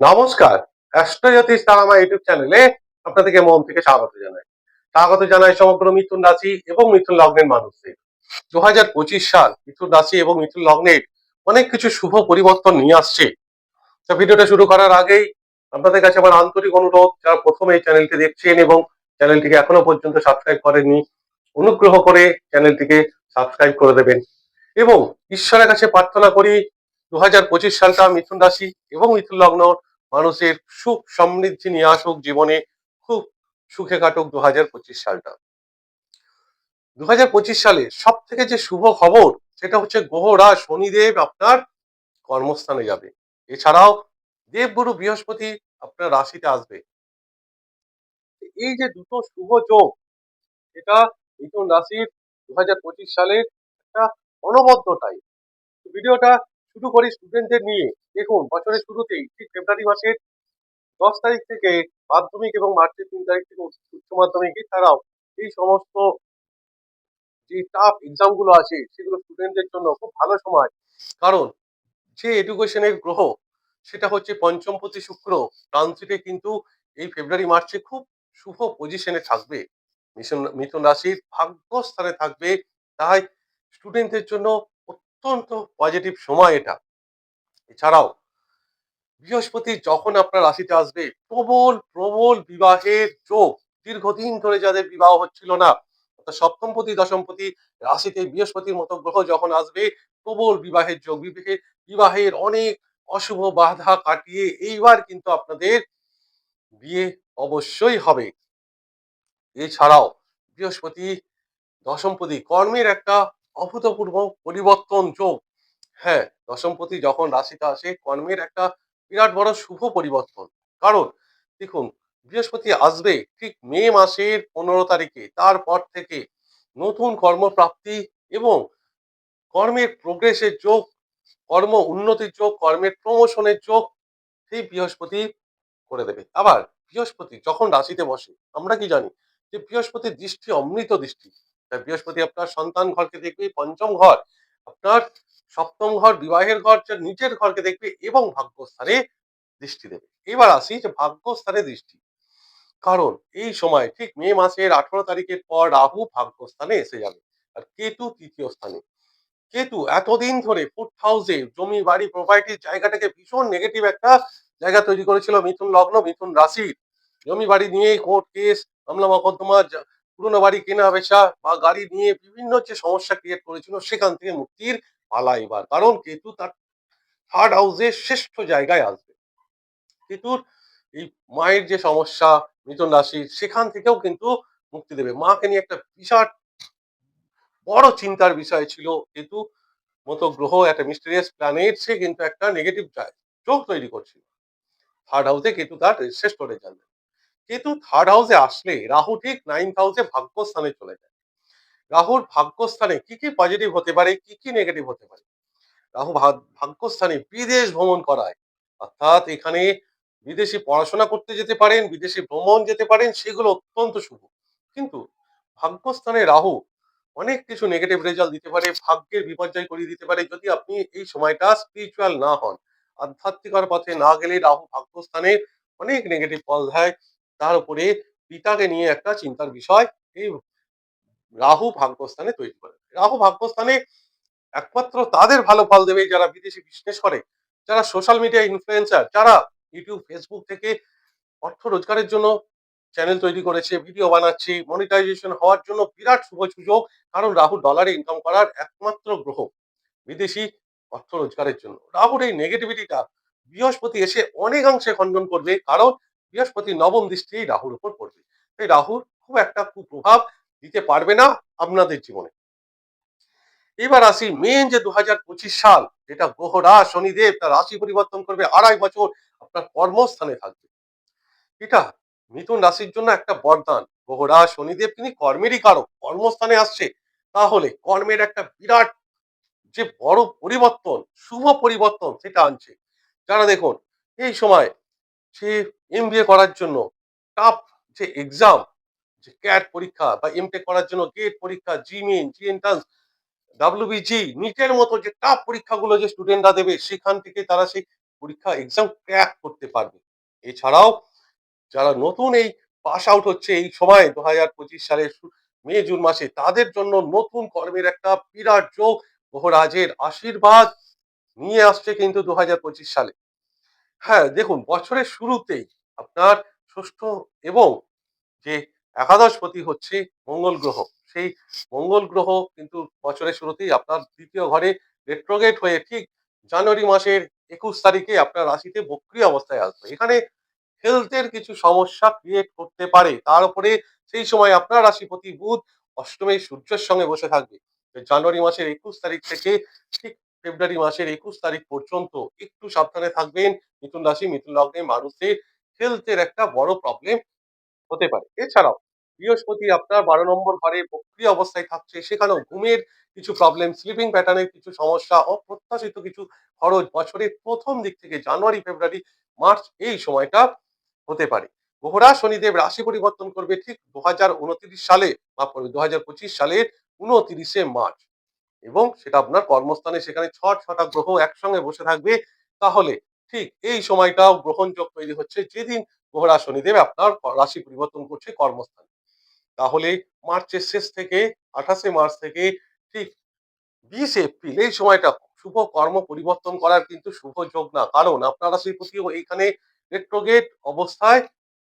নমস্কার অ্যাস্ট্রোজ্যোতিষ তারামা ইউটিউব চ্যানেলে আপনাদেরকে মন থেকে স্বাগত জানাই। স্বাগত জানাই সমগ্র মিথুন রাশি এবং মিথুন লগ্নের মানুষদের। দু হাজার পঁচিশ সাল মিথুন রাশি এবং মিথুন লগ্নের অনেক কিছু শুভ পরিবর্তন নিয়ে আসছে। তো ভিডিওটা শুরু করার আগেই আপনাদের কাছে আমার আন্তরিক অনুরোধ, যারা প্রথমে এই চ্যানেলটি দেখছেন এবং চ্যানেলটিকে এখনও পর্যন্ত সাবস্ক্রাইব করেননি, অনুগ্রহ করে চ্যানেলটিকে সাবস্ক্রাইব করে দেবেন। এবং ঈশ্বরের কাছে প্রার্থনা করি দু হাজার পঁচিশ সালটা মিথুন রাশি এবং মিথুন লগ্ন মানুষের সুখ সমৃদ্ধি নিয়ে আসুক জীবনে, খুব সুখে কাটুক দু হাজার পঁচিশ সালটা। দু হাজার পঁচিশ সালে সব থেকে যে শুভ খবর, সেটা হচ্ছে গ্রহরা শনিদেব আপনার কর্মস্থানে যাবে। এছাড়াও দেবগুরু বৃহস্পতি আপনার রাশিতে আসবে। এই যে দুটো শুভ যোগ, এটা মিথুন রাশির দু হাজার পঁচিশ সালের একটা অনবদ্য টাইম ভিডিওটা শুরু করি স্টুডেন্টদের নিয়ে। দেখুন, বছরের শুরুতেই ঠিক ফেব্রুয়ারি মাসের দশ তারিখ থেকে মাধ্যমিক এবং মার্চের তিন তারিখ থেকে উচ্চ মাধ্যমিক এছাড়াও এই সমস্ত যে টাফ এক্সামগুলো আছে, সেগুলো স্টুডেন্টদের জন্য খুব ভালো সময়। কারণ যে এডুকেশনের গ্রহ, সেটা হচ্ছে পঞ্চমপতি শুক্র। ট্রানজিটে কিন্তু এই ফেব্রুয়ারি মার্চে খুব শুভ পজিশনে থাকবে। মিশন মিথুন রাশির ভাগ্যস্থানে থাকবে। তাই স্টুডেন্টদের জন্য অত্যন্ত পজিটিভ সময় এটা। এছাড়াও, বৃহস্পতি যখন আপনার রাশিতে আসবে, প্রবল প্রবল বিবাহের যোগ। দীর্ঘদিন ধরে যাদের বিবাহ হচ্ছিল না সপ্তমপতি, দশমপতি রাশিতে বৃহস্পতির মতো গ্রহ যখন আসবে, প্রবল বিবাহের যোগ। বিবাহে, বিবাহের অনেক অশুভ বাধা কাটিয়ে এইবার কিন্তু আপনাদের বিয়ে অবশ্যই হবে। এছাড়াও, বৃহস্পতি, দশমপতি কর্মের একটা অভূতপূর্ব পরিবর্তন যোগ। হ্যাঁ দশমপতি যখন রাশিতে আসে, কর্মের একটা বিরাট বড় শুভ পরিবর্তন। কারণ, দেখুন, বৃহস্পতি আসবে ঠিক মে মাসের পনেরো তারিখে। তারপর থেকে নতুন কর্মপ্রাপ্তি এবং কর্মের প্রোগ্রেসের যোগ, কর্ম উন্নতির যোগ, কর্মের প্রমোশনের যোগ সেই বৃহস্পতি করে দেবে। আবার বৃহস্পতি যখন রাশিতে বসে, আমরা কি জানি যে বৃহস্পতির দৃষ্টি অমৃত দৃষ্টি। বৃহস্পতি আপনার সন্তান ঘরকে দেখবে, পঞ্চম ঘর। আপনার সপ্তম ঘর, বিবাহের ঘর নিচের ঘরকে দেখবে এবং ভাগ্যস্থানে দৃষ্টি দেবে। এবার আসি যে ভাগ্যস্থানে দৃষ্টি। কারণ এই সময় ঠিক মে মাসের আঠারো তারিখের পর রাহু ভাগ্যস্থানে এসে যাবে। আর কেতু তৃতীয় স্থানে। কেতু এতদিন ধরে ফুড হাউসে জমি, বাড়ি প্রপার্টির জায়গাটাকে ভীষণ নেগেটিভ একটা জায়গা তৈরি করেছিল। মিথুন লগ্ন, মিথুন রাশির। জমি, বাড়ি নিয়ে কোর্ট কেস মামলা, মকদ্দমা পুরনো বাড়ি কেনা বেচা বা গাড়ি নিয়ে বিভিন্ন যে সমস্যা ক্রিয়েট করেছিল, সেখান থেকে মুক্তির পালা এবার। কারণ কেতু তার থার্ড হাউসে শ্রেষ্ঠ জায়গায় আসবে। কেতুর এই মায়ের যে সমস্যা, মিথুন রাশির, সেখান থেকেও কিন্তু মুক্তি দেবে। মাকে নিয়ে একটা বিরাট বড় চিন্তার বিষয় ছিল। কেতু মতো গ্রহ একটা মিস্টেরিয়াস প্ল্যানেট সে কিন্তু একটা নেগেটিভ যোগ তৈরি করছিল। থার্ড হাউসে কেতু তার শ্রেষ্ঠ রেজাল্ট কেতু থার্ড হাউসে আসলে রাহু ঠিক নাইন্থ হাউসে ভাগ্যস্থানে চলে যায়। রাহুর ভাগ্যস্থানে কি কি পজিটিভ হতে পারে, কি কি নেগেটিভ হতে পারে? রাহু ভাগ্যস্থানে বিদেশ ভ্রমণ করায়। অর্থাৎ এখানে বিদেশে পড়াশোনা করতে যেতে পারেন, বিদেশে ভ্রমণ যেতে পারেন, সেগুলো অত্যন্ত শুভ। কিন্তু ভাগ্যস্থানে রাহু অনেক কিছু নেগেটিভ রেজাল্ট দিতে পারে, ভাগ্যের বিপর্যয় করিয়ে দিতে পারে, যদি আপনি এই সময়টা স্পিরিচুয়াল না হন। আধ্যাত্মিকর পথে না গেলে রাহু ভাগ্যস্থানে অনেক নেগেটিভ ফল দেয়। তার উপরে পিতাকে নিয়ে একটা চিন্তার বিষয় এই রাহু ভাগ্যস্থানে তৈরি করে। রাহু ভাগ্যস্থানে একমাত্র তাদের ভালো ফল দেবে যারা বিদেশি বিজনেস করে, যারা সোশ্যাল মিডিয়া ইনফ্লুয়েন্সার যারা ইউটিউব ফেসবুক থেকে অর্থ রোজগারের জন্য চ্যানেল তৈরি করেছে ভিডিও বানাচ্ছে মনিটাইজেশন হওয়ার জন্য বিরাট শুভ সুযোগ, কারণ রাহু ডলারে ইনকাম করার একমাত্র গ্রহ বিদেশি অর্থ রোজগারের জন্য। রাহুর এই নেগেটিভিটিটা বৃহস্পতি এসে অনেকাংশে খণ্ডন করবে, কারণ বৃহস্পতি নবম দৃষ্টি এই রাহুর উপর পড়বে। তাই রাহুর খুব একটা কুপ্রভাব দিতে পারবে না আপনাদের জীবনে। এবার আসি মেন যে দু সাল, যেটা গ্রহরা শনিদেব তার রাশি পরিবর্তন করবে আড়াই বছর আপনার কর্মস্থানে থাকবে। এটা মিথুন রাশির জন্য একটা বরদান। গ্রহরা শনিদেব তিনি কর্মেরই কারক, কর্মস্থানে আসছে। তাহলে কর্মের একটা বিরাট যে বড় পরিবর্তন, শুভ পরিবর্তন সেটা আনছে। যারা দেখুন, এই সময় সে এমবিএ করার জন্য টাফ যে এক্সাম যে ক্যাট পরীক্ষা বা এমটেক করার জন্য গেট পরীক্ষা জিমিন জি এন্ট্রান্স ডাব্লিউবিজি নিটের মতো যে টাফ পরীক্ষাগুলো যে স্টুডেন্টরা দেবে, সেখান থেকে তারা সেই পরীক্ষা এক্সাম ক্র্যাক করতে পারবে। এছাড়াও, যারা নতুন এই পাস আউট হচ্ছে এই সময় দু হাজার পঁচিশ সালের মে, জুন মাসে, তাদের জন্য নতুন কর্মের একটা বিরাট যোগ, মহারাজের আশীর্বাদ নিয়ে আসছে কিন্তু দু হাজার পঁচিশ সালে। হ্যাঁ দেখুন, বছরের শুরুতেই আপনার ষষ্ঠ এবং যে একাদশপতি হচ্ছে মঙ্গল গ্রহ, সেই মঙ্গল গ্রহ কিন্তু বছরের শুরুতেই আপনার দ্বিতীয় ঘরে রেট্রোগেট হয়ে ঠিক জানুয়ারি মাসের একুশ তারিখে আপনার রাশিতে বক্রিয় অবস্থায় আসবে। এখানে হেলথের কিছু সমস্যা ক্রিয়েট করতে পারে। তার উপরে সেই সময় আপনার রাশিপতি বুধ অষ্টমে সূর্যের সঙ্গে বসে থাকবে। জানুয়ারি মাসের একুশ তারিখ থেকে ঠিক ফেব্রুয়ারি মাসের একুশ তারিখ পর্যন্ত একটু সাবধানে থাকবেন। মিথুন রাশি, মিথুন লগ্নে মানুষের হেলথের একটা বড় প্রবলেম হতে পারে। এছাড়াও বৃহস্পতি আপনার বারো নম্বর ঘরে বক্রিয় অবস্থায় থাকছে, সেখানেও ঘুমের কিছু প্রবলেম স্লিপিং প্যাটার্নের কিছু সমস্যা, অপ্রত্যাশিত কিছু খরচ বছরের প্রথম দিক থেকে জানুয়ারি, ফেব্রুয়ারি, মার্চ এই সময়টা হতে পারে। গ্রহরা শনিদেব রাশি পরিবর্তন করবে ঠিক দু হাজার উনত্রিশ সালে করবে দু সালের উনত্রিশে মার্চ। এবং সেটা আপনার কর্মস্থানে সেখানে ছ ছটা গ্রহ একসঙ্গে বসে থাকবে, তাহলে ঠিক এই সময়টাও গ্রহণযোগ তৈরি হচ্ছে যেদিন গ্রহরা শনিদেব আপনার রাশি পরিবর্তন করছে কর্মস্থানে। তাহলে মার্চের শেষ থেকে আঠাশে মার্চ থেকে ঠিক বিশ এপ্রিল এই সময়টা শুভ কর্ম পরিবর্তন করার কিন্তু শুভ যোগ না। কারণ আপনার রাশির প্রতিও এইখানে রেট্রোগেট অবস্থায়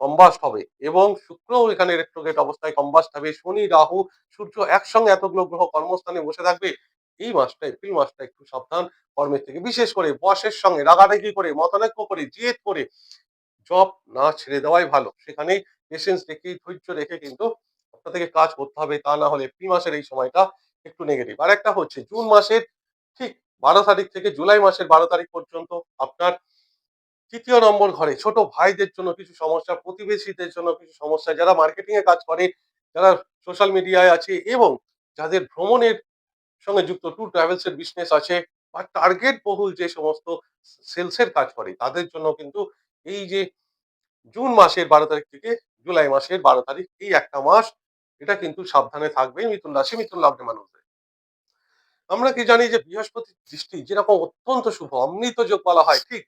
কম্বাস্ট হবে এবং শুক্রও এখানে রেট্রোগেট অবস্থায় কম্বাস্ট হবে। শনি, রাহু, সূর্য একসঙ্গে এতগুলো গ্রহ কর্মস্থানে বসে থাকবে এই মাসটা এপ্রিল মাসটা একটু সাবধান কর্মের থেকে, বিশেষ করে বসের সঙ্গে রাগারাগি করে, মতানৈক্য করে, জেদ করে জব না ছেড়ে দেওয়াই ভালো। সেখানে পেশেন্স রেখে, ধৈর্য রেখে কিন্তু আপনার থেকে কাজ করতে হবে, তা না হলে এপ্রিল মাসের এই সময়টা একটু নেগেটিভ আর একটা হচ্ছে, জুন মাসের ঠিক বারো তারিখ থেকে জুলাই মাসের বারো তারিখ পর্যন্ত আপনার তৃতীয় নম্বর ঘরে ছোট ভাইদের জন্য কিছু সমস্যা, প্রতিবেশীদের জন্য কিছু সমস্যা, যারা মার্কেটিং এ কাজ করে, যারা সোশ্যাল মিডিয়ায় আছে এবং যাদের ভ্রমণের সঙ্গে যুক্ত ট্যুর ট্রাভেলস এর বিজনেস আছে বা টার্গেট বহুল যে সমস্ত সেলস এর কাজ করে, তাদের জন্য কিন্তু এই যে জুন মাসের বারো তারিখ থেকে জুলাই মাসের বারো তারিখ এই একটা মাস, এটা কিন্তু সাবধানে থাকবে মিথুন রাশি, মিথুন লগ্নে মানুষদের। আমরা কি জানি যে বৃহস্পতির দৃষ্টি যেরকম অত্যন্ত শুভ, অমৃত যোগ বলা হয়, ঠিক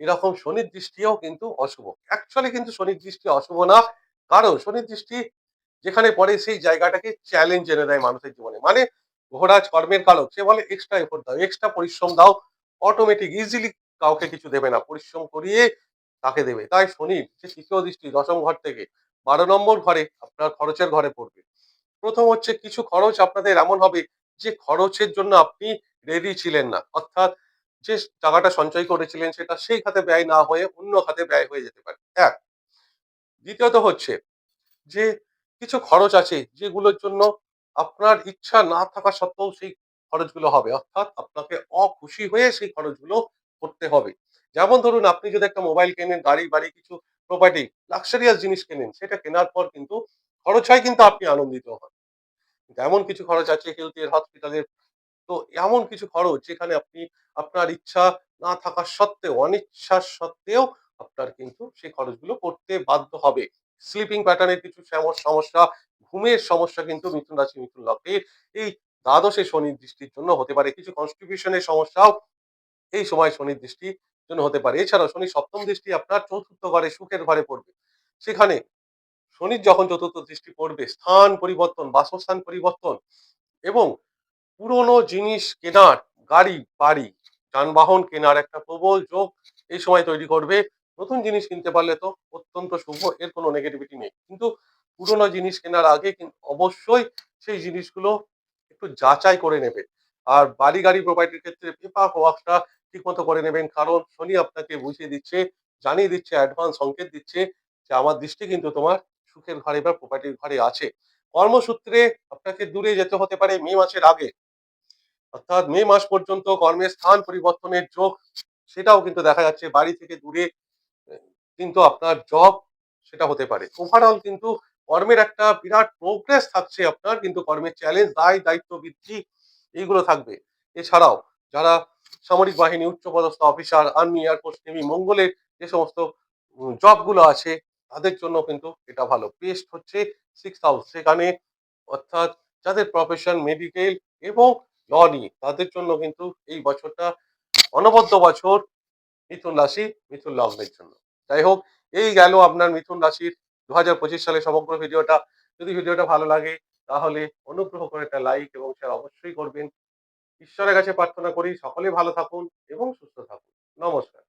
এরকম শনির দৃষ্টিও কিন্তু অশুভ। অ্যাকচুয়ালি কিন্তু শনির দৃষ্টি অশুভ না, কারণ শনির দৃষ্টি যেখানে পড়ে সেই জায়গাটাকে চ্যালেঞ্জ এনে দেয় মানুষের জীবনে। মানে ঘোড়াজ কর্মের কালক সে বলে এক্সট্রা এফোর্ট দাও এক্সট্রা পরিশ্রম দাও অটোমেটিক ইজিলি কাউকে কিছু দেবে না। পরিশ্রম করিয়ে তাকে দেবে। তাই শনির যে তৃতীয় দৃষ্টি, দশম ঘর থেকে। বারো নম্বর ঘরে আপনার খরচের ঘরে পড়বে। প্রথম হচ্ছে, কিছু খরচ আপনাদের এমন হবে যে খরচের জন্য আপনি রেডি ছিলেন না। অর্থাৎ যে টাকাটা সঞ্চয় করেছিলেন, সেটা সেই খাতে ব্যয় না হয়ে অন্য খাতে ব্যয় হয়ে যেতে পারে। এক। দ্বিতীয়ত হচ্ছে যে কিছু খরচ আছে যেগুলোর জন্য আপনার ইচ্ছা না থাকা সত্ত্বেও সেই খরচগুলো হবে। অর্থাৎ আপনাকে অখুশি হয়ে সেই খরচগুলো করতে হবে। যেমন ধরুন, আপনি যদি একটা মোবাইল কেনেন, গাড়ি, বাড়ি কিছু প্রপার্টি লাক্সারিয়াস জিনিস কেনেন, সেটা কেনার পর কিন্তু খরচ হয় কিন্তু আপনি আনন্দিত হন। এমন কিছু খরচ আছে হেলথের হসপিটালের তো এমন কিছু খরচ যেখানে আপনি আপনার ইচ্ছা না থাকা সত্ত্বেও, অনিচ্ছা সত্ত্বেও আপনার কিন্তু সেই খরচগুলো করতে বাধ্য হবে। স্লিপিং প্যাটার্নের কিছু সমস্যা ঘুমের সমস্যা কিন্তু মিথুন রাশি, মিথুন লগ্নের এই দ্বাদশে শনির দৃষ্টির জন্য হতে পারে। কিছু কনস্টিটিউশনের সমস্যাও এই সময় শনির দৃষ্টির জন্য হতে পারে। এছাড়াও শনি সপ্তম দৃষ্টি আপনার চতুর্থ ঘরে, সুখের ঘরে পড়বে। সেখানে শনির যখন চতুর্থ দৃষ্টি পড়বে, স্থান পরিবর্তন, বাসস্থান পরিবর্তন এবং পুরনো জিনিস কেনার গাড়ি, বাড়ি, যানবাহন কেনার একটা প্রবল যোগ এই সময় তৈরি করবে। নতুন জিনিস কিনতে পারলে তো অত্যন্ত শুভ, এর কোনো নেগেটিভিটি নেই। কিন্তু পুরনো জিনিস কেনার আগে অবশ্যই সেই জিনিসগুলো একটু যাচাই করে নেবে আর বাড়ি গাড়ি প্রোপার্টির ক্ষেত্রে পেপার ওয়ার্কটা ঠিক মতো করে নেবেন। কারণ শনি আপনাকে বুঝিয়ে দিচ্ছে, জানিয়ে দিচ্ছে অ্যাডভান্স সংকেত দিচ্ছে যে আমার দৃষ্টি কিন্তু তোমার সুখের ঘরে বা প্রপার্টির ঘরে আছে। কর্মসূত্রে আপনাকে দূরে যেতে হতে পারে মে মাসের আগে। অর্থাৎ মে মাস পর্যন্ত কর্মের স্থান পরিবর্তনের যোগ, সেটাও কিন্তু দেখা যাচ্ছে। বাড়ি থেকে দূরে, কিন্তু আপনার জব সেটা হতে পারে। ওভারঅল কিন্তু কর্মের একটা বিরাট প্রোগ্রেস থাকছে আপনার, কিন্তু কর্মের চ্যালেঞ্জ দায় দায়িত্ব বৃদ্ধি এইগুলো থাকবে। এছাড়াও যারা সামরিক বাহিনী, উচ্চপদস্থ অফিসার আর্মি এয়ারফোর্স নেভি মঙ্গলের যে সমস্ত জবগুলো আছে, তাদের জন্য কিন্তু এটা ভালো। বেস্ট হচ্ছে সিক্স হাউস সেখানে অর্থাৎ যাদের প্রফেশন মেডিকেল এবং ল নিয়ে, তাদের জন্য কিন্তু এই বছরটা অনবদ্য বছর মিথুন রাশি, মিথুন লগ্নের জন্য। যাই হোক, এই গেল আপনার মিথুন রাশির দু হাজার পঁচিশ সালে সমগ্র ভিডিওটা, যদি ভিডিওটা ভালো লাগে, তাহলে অনুগ্রহ করে একটা লাইক এবং শেয়ার অবশ্যই করবেন। ঈশ্বরের কাছে প্রার্থনা করি, সকলে ভালো থাকুন এবং সুস্থ থাকুন। নমস্কার।